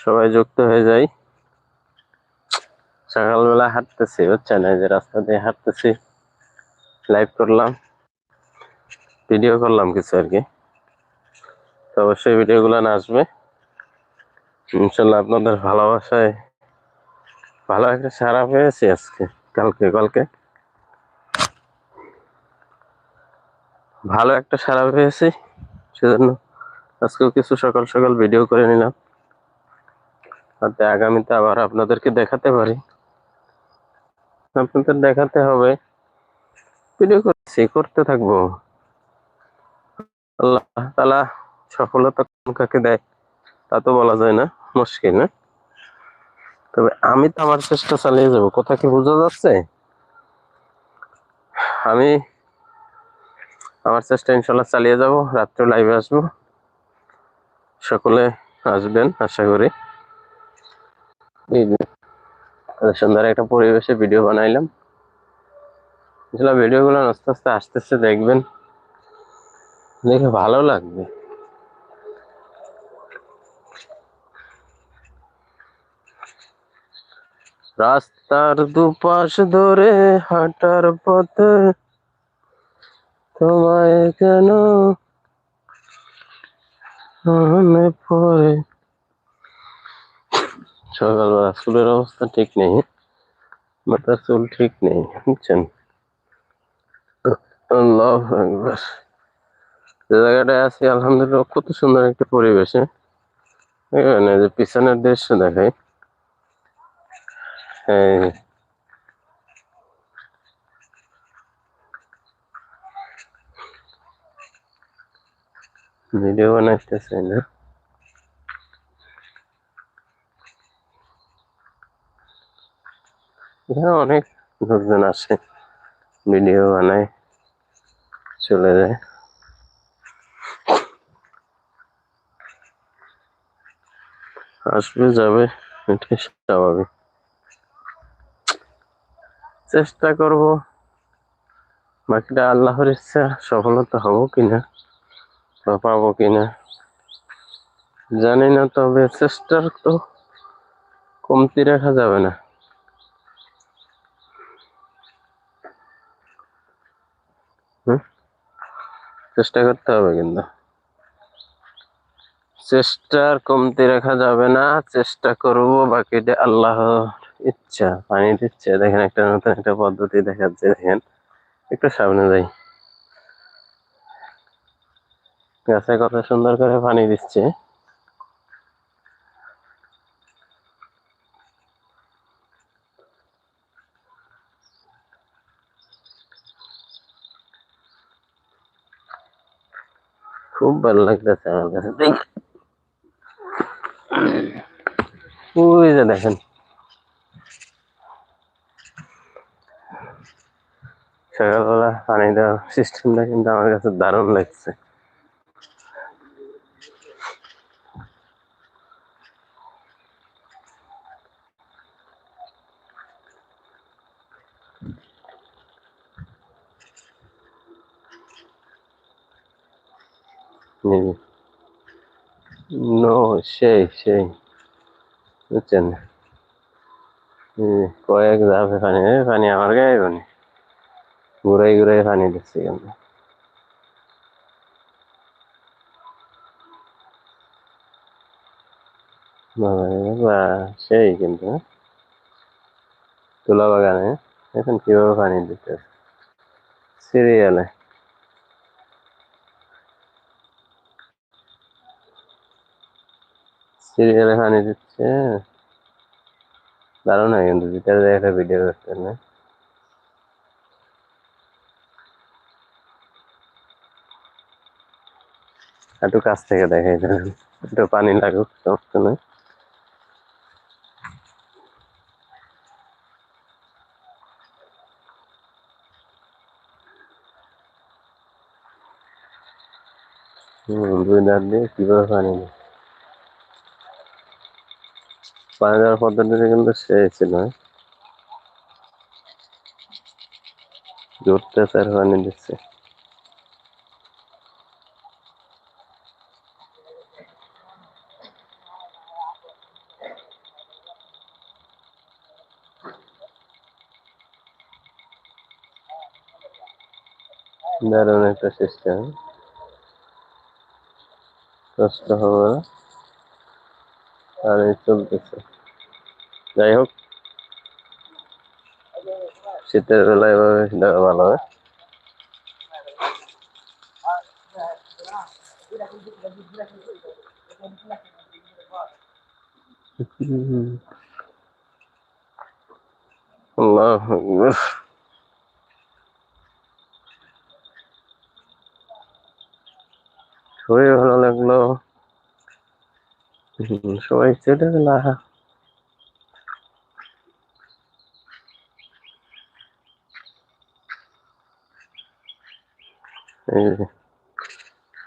সবাই যুক্ত হয়ে যাই। সকালবেলা হাঁটতেছি, বুঝছেন? এই যে রাস্তা দিয়ে হাঁটতেছি লাইভ করলাম ভিডিও করলাম কিছু আর কি। তো অবশ্যই ভিডিওগুলো আসবে। ইনশাল্লাহ আপনাদের ভালোবাসায় ভালো একটা সারা পেয়েছি আজকে, কালকে কালকে। ভালো একটা সারা পেয়েছি, সেজন্য আজকেও কিছু সকাল সকাল ভিডিও করে নিলাম। যাতে আগামীতে আবার আপনাদেরকে দেখাতে পারি। আপনাদের দেখাতে হবে। ভিডিও করছি করতে থাকব। আল্লাহ তালা সফলতা কাকে দেয়, তা তো বলা যায় না, মুশকিল না। তবে আমি তো আমার চেষ্টা চালিয়ে যাব। কথা কি বোঝা যাচ্ছে? আমি আমার চেষ্টা ইনশাল্লাহ চালিয়ে যাব, রাত্রে লাইভে আসব। সকলে আসবেন, আশা করি। সুন্দর একটা পরিবেশে ভিডিও বানাইলাম। ইনশাল্লাহ ভিডিওগুলো আস্তে আস্তে আসতেছে, দেখবেন। দেখে ভালো লাগবে। রাস্তার দুপাশ ধরে হাঁটার পথে তোমায় কেন পড়ে? সকালবেলা চুলের অবস্থা ঠিক নেই মাথার চুল ঠিক নেই, বুঝছেন? আল্লাহ যে জায়গাটায় আছি, আলহামদুলিল্লাহ, কত সুন্দর একটা পরিবেশে এখানে যে পিছনের দৃশ্য দেখাই, এই ভিডিও বানাইতেছে না এখানে অনেক লোকজন আসে। ভিডিও বানায়, চলে যায়। আসবে, যাবে এটাই স্বাভাবিক। চেষ্টা করব। বাকিটা আল্লাহর ইচ্ছা, সফলতা হব কিনা বা পাবো কিনা, জানি না, তবে চেষ্টার তো কমতি রাখা যাবে না হুম? চেষ্টা করতে হবে কিন্তু। চেষ্টার কমতি রাখা যাবে না, চেষ্টা করব বাকিটা আল্লাহর ইচ্ছা পানি দিচ্ছে দেখেন একটা নতুন একটা পদ্ধতি দেখাচ্ছে, দেখেন। একটু সামনে যাই। গাছে কত সুন্দর করে পানি দিচ্ছে। খুব ভালো লাগতেছে আমার কাছে ওই যে দেখেন। সকালবেলা পানি দেওয়ার সিস্টেমটা কিন্তু আমার কাছে দারুণ লাগছে। নো সেই সেই। বুঝছেন? কয়েক ধাপে এই পানি আমার গায়ে পানি ঘুরাই ঘুরাই পানি দিচ্ছে কিন্তু। সেই কিন্তু হ্যাঁ? তুলা বাগানে, এখন কীভাবে পানি দিতে? সিরিয়ালে। সিরিয়ালে পানি দিচ্ছে। দারুণ হয় কিন্তু ভিতরে একটা ভিডিও করছে না? একটু কাছ থেকে দেখাই দেবেন একটু পানি লাগুক, সমস্যা নেই। দুই দাঁত দিয়ে কীভাবে পানি দেয় পানি দেওয়ার পদ্ধতিটা কিন্তু সেই ছিল। জোরতে স্যার পানি দিচ্ছে। দারুণ একটা সিস্টেম কষ্ট হবে আর এই চলতেছে। যাই হোক শীতের বেলায় এভাবে দেওয়া ভালো হয় আল্লাহ আকবার। খুবই ভালো লাগল হুম, সবাই চলে গেলা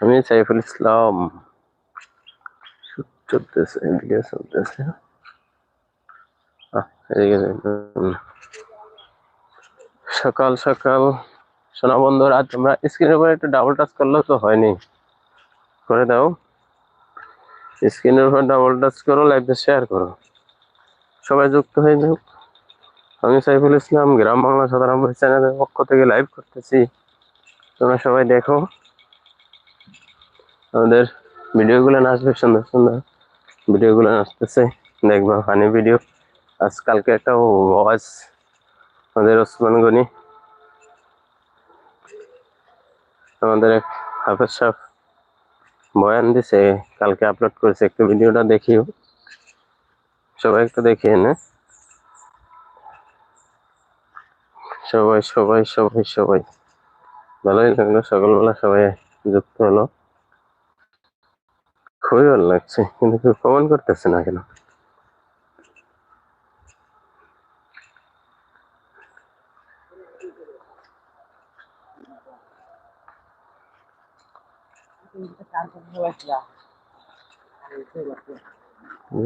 আমি সাইফুল ইসলাম সকাল সকাল সোনা বন্ধুরা তোমরা স্ক্রিনের উপরে একটু ডাবল টাচ করলেও তো হয়নি। করে দাও। স্ক্রিনের উপর ডাবল টাচ করো লাইভে শেয়ার করো। সবাই যুক্ত হয়ে যাও। আমি সাইফুল ইসলাম, গ্রাম বাংলা সাধারণ চ্যানেলের পক্ষ থেকে লাইভ করতেছি। তোমরা সবাই দেখো। আমাদের ভিডিওগুলো নাচবে সুন্দর সুন্দর ভিডিওগুলো নাচতেছে দেখবা ফানি ভিডিও আজকালকে একটা ওয়াজ আমাদের ওসমান গনি। আমাদের এক হাফেজ সাহেব বয়ান দিছে, কালকে আপলোড করেছে। একটু ভিডিওটা দেখিও। সবাই একটু দেখিয়ে নে। সবাই সবাই সবাই সবাই। ভালোই লাগল। সকালবেলা সবাই যুক্ত হলো খুবই ভালো লাগছে। কিন্তু কেউ কমেন্ট করতেছে না কেন?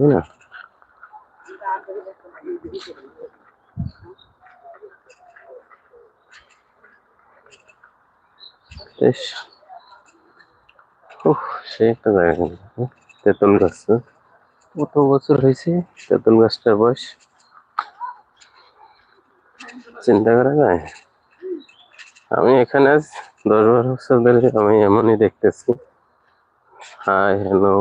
না বেশ। উফ সে একটা জায়গা কিন্তু? তেঁতুল গাছ কত বছর হয়েছে। তেঁতুল গাছটার বয়স? চিন্তা করা যায়? আমি এখানে আজ দশ বারো বছর ধরে আমি এমনই দেখতেছি। হাই হ্যালো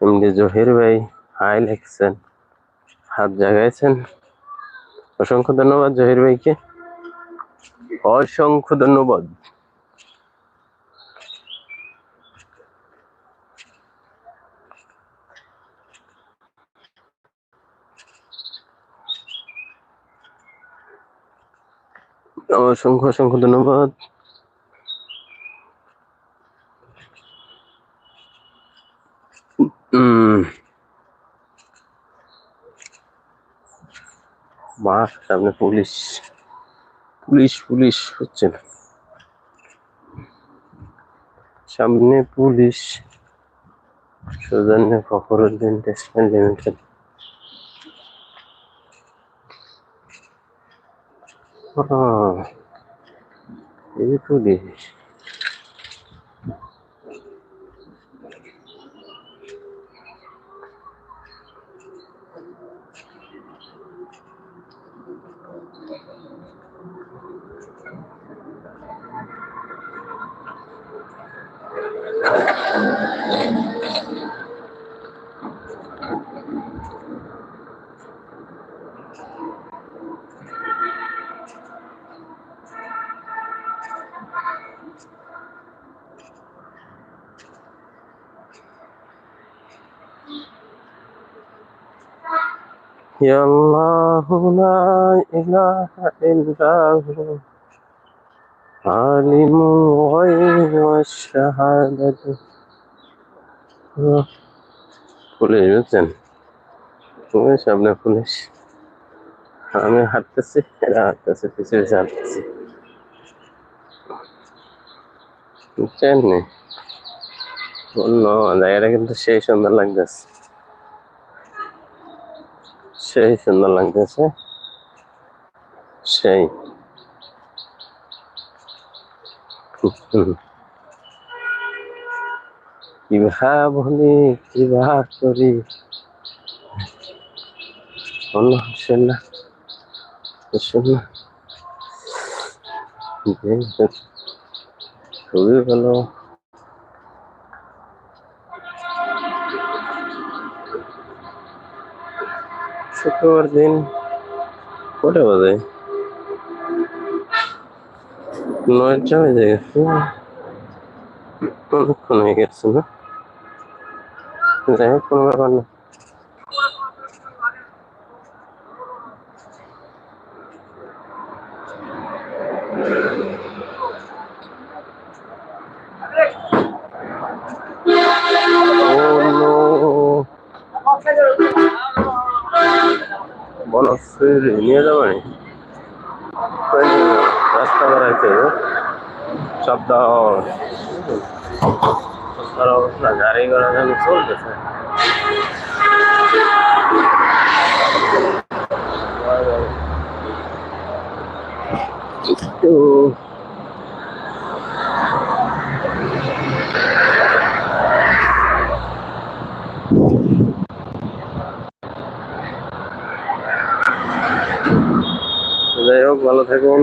এমনি জহির ভাই হাই লিখছেন। হাত জাগাইছেন। অসংখ্য ধন্যবাদ জহির ভাইকে। অসংখ্য ধন্যবাদ। অসংখ্য অসংখ্য ধন্যবাদ। উম মা সামনে পুলিশ। পুলিশ পুলিশ হচ্ছে না। সামনে পুলিশ। সৌজন্য ফখরুদ্দিন টেক্সটাইল লিমিটেড আহ, এই পুলিশ يا الله لا إله إلا هو عالم الغيب والشهادة. পুলিশ বুঝছেন? পুলিশ আপনার পুলিশ। আমি হাঁটতেছি, এরা হাঁটতেছে পিছিয়ে পিছিয়ে হাঁটতেছি। বুঝছেন বলল জায়গাটা কিন্তু সেই সুন্দর লাগতেছে। সেই সুন্দর লাগতেছে। সেই। হুম। কিভা বলি কিভা করি না হচ্ছে না। খুবই ভালো শুক্রবার দিন কটা বাজে নয়টা বেজে গেছে। অনেকক্ষণ হয়ে গেছে না। যাই হোক কোনো ব্যাপার না Oh no! বলো ফিরে নিয়ে যাবে রাস্তা বেড়াইতে শব্দ রাস্তার অবস্থা গাড়ি ঘোড়া যেন চলতেছে। তো যাই হোক ভালো থাকুন।